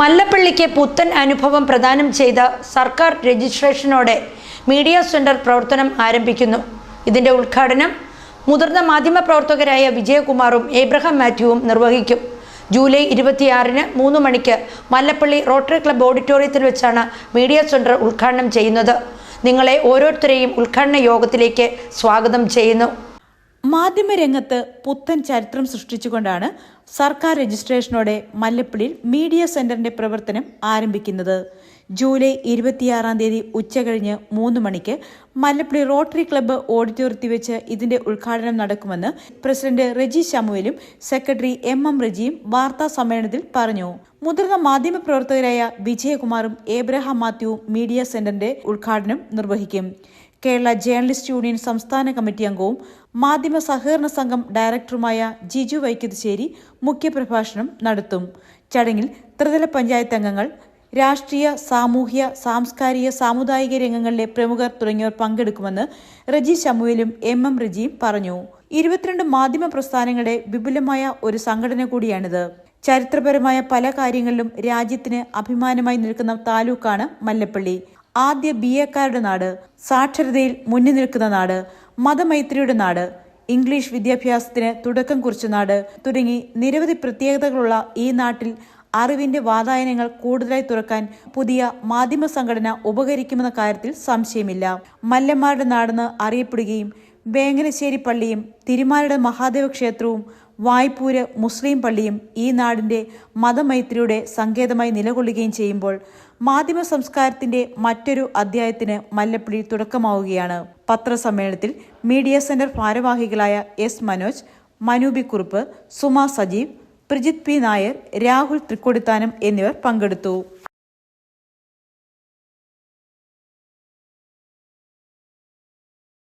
മല്ലപ്പള്ളിക്ക് പുത്തൻ അനുഭവം പ്രദാനം ചെയ്ത സർക്കാർ രജിസ്ട്രേഷനോടെ മീഡിയ സെന്റർ പ്രവർത്തനം ആരംഭിക്കുന്നു. ഇതിന്റെ ഉദ്ഘാടനം മുതിർന്ന മാധ്യമപ്രവർത്തകരായ വിജയകുമാറും ഏബ്രഹാം മാത്യുവും നിർവഹിക്കും. ജൂലൈ ഇരുപത്തിയാറിന് മൂന്ന് മണിക്ക് മല്ലപ്പള്ളി റോട്ടറി ക്ലബ്ബ് ഓഡിറ്റോറിയത്തിൽ വെച്ചാണ് മീഡിയ സെന്റർ ഉദ്ഘാടനം ചെയ്യുന്നത്. നിങ്ങളെ ഓരോരുത്തരെയും ഉദ്ഘാടന യോഗത്തിലേക്ക് സ്വാഗതം ചെയ്യുന്നു. മാധ്യമരംഗത്ത് പുത്തൻ ചരിത്രം സൃഷ്ടിച്ചുകൊണ്ടാണ് സർക്കാർ രജിസ്ട്രേഷനോടെ മല്ലപ്പള്ളിയിൽ മീഡിയ സെന്ററിന്റെ പ്രവർത്തനം ആരംഭിക്കുന്നത്. ജൂലൈ ഇരുപത്തിയാറാം തീയതി ഉച്ചകഴിഞ്ഞ് മൂന്ന് മണിക്ക് മല്ലപ്പള്ളി റോട്ടറി ക്ലബ്ബ് ഓഡിറ്റോറിയത്തിൽ വെച്ച് ഇതിന്റെ ഉദ്ഘാടനം നടക്കുമെന്ന് പ്രസിഡന്റ് റെജി ശമുവലും സെക്രട്ടറി എം എം റെജിയും വാർത്താ സമ്മേളനത്തിൽ പറഞ്ഞു. മുതിർന്ന മാധ്യമപ്രവർത്തകരായ വിജയകുമാറും ഏബ്രഹാം മാത്യുവും മീഡിയ സെന്ററിന്റെ ഉദ്ഘാടനം നിർവഹിക്കും. കേരള ജേർണലിസ്റ്റ് യൂണിയൻ സംസ്ഥാന കമ്മിറ്റി അംഗവും മാധ്യമ സഹകരണ സംഘം ഡയറക്ടറുമായ ജിജു വൈക്കത്തുശ്ശേരി മുഖ്യപ്രഭാഷണം നടത്തും. ചടങ്ങിൽ ത്രിതല പഞ്ചായത്ത് അംഗങ്ങൾ രാഷ്ട്രീയ സാമൂഹ്യ സാംസ്കാരിക സാമുദായിക രംഗങ്ങളിലെ പ്രമുഖർ തുടങ്ങിയവർ പങ്കെടുക്കുമെന്ന് റജി ശമുവേലും എം എം റജിയും പറഞ്ഞു. ഇരുപത്തിരണ്ട് മാധ്യമ പ്രസ്ഥാനങ്ങളുടെ വിപുലമായ ഒരു സംഘടന കൂടിയാണിത്. ചരിത്രപരമായ പല കാര്യങ്ങളിലും രാജ്യത്തിന് അഭിമാനമായി നിൽക്കുന്ന താലൂക്കാണ് മല്ലപ്പള്ളി. ആദ്യ ബി എക്കാരുടെ നാട് സാക്ഷരതയിൽ മുന്നിൽ നിൽക്കുന്ന നാട് മതമൈത്രിയുടെ നാട് ഇംഗ്ലീഷ് വിദ്യാഭ്യാസത്തിന് തുടക്കം കുറിച്ച നാട് തുടങ്ങി നിരവധി പ്രത്യേകതകളുള്ള ഈ നാട്ടിൽ അറിവിന്റെ വാതായനങ്ങൾ കൂടുതലായി തുറക്കാൻ പുതിയ മാധ്യമ സംഘടന ഉപകരിക്കുമെന്ന കാര്യത്തിൽ സംശയമില്ല. മല്ലന്മാരുടെ നാടെന്ന് അറിയപ്പെടുകയും വേങ്ങനശ്ശേരി പള്ളിയും തിരുമാലയുടെ മഹാദേവ ക്ഷേത്രവും വായ്പൂര് മുസ്ലിം പള്ളിയും ഈ നാടിന്റെ മതമൈത്രിയുടെ സങ്കേതമായി നിലകൊള്ളുകയും ചെയ്യുമ്പോൾ മാധ്യമ സംസ്കാരത്തിന്റെ മറ്റൊരു അധ്യായത്തിന് മല്ലപ്പള്ളി തുടക്കമാവുകയാണ്. പത്രസമ്മേളനത്തിൽ മീഡിയ സെന്റർ ഭാരവാഹികളായ എസ് മനോജ് മനൂബി കുറുപ്പ് സുമ സജീവ് പ്രജിത് പി നായർ രാഹുൽ തൃക്കൊടിത്താനം എന്നിവർ പങ്കെടുത്തു.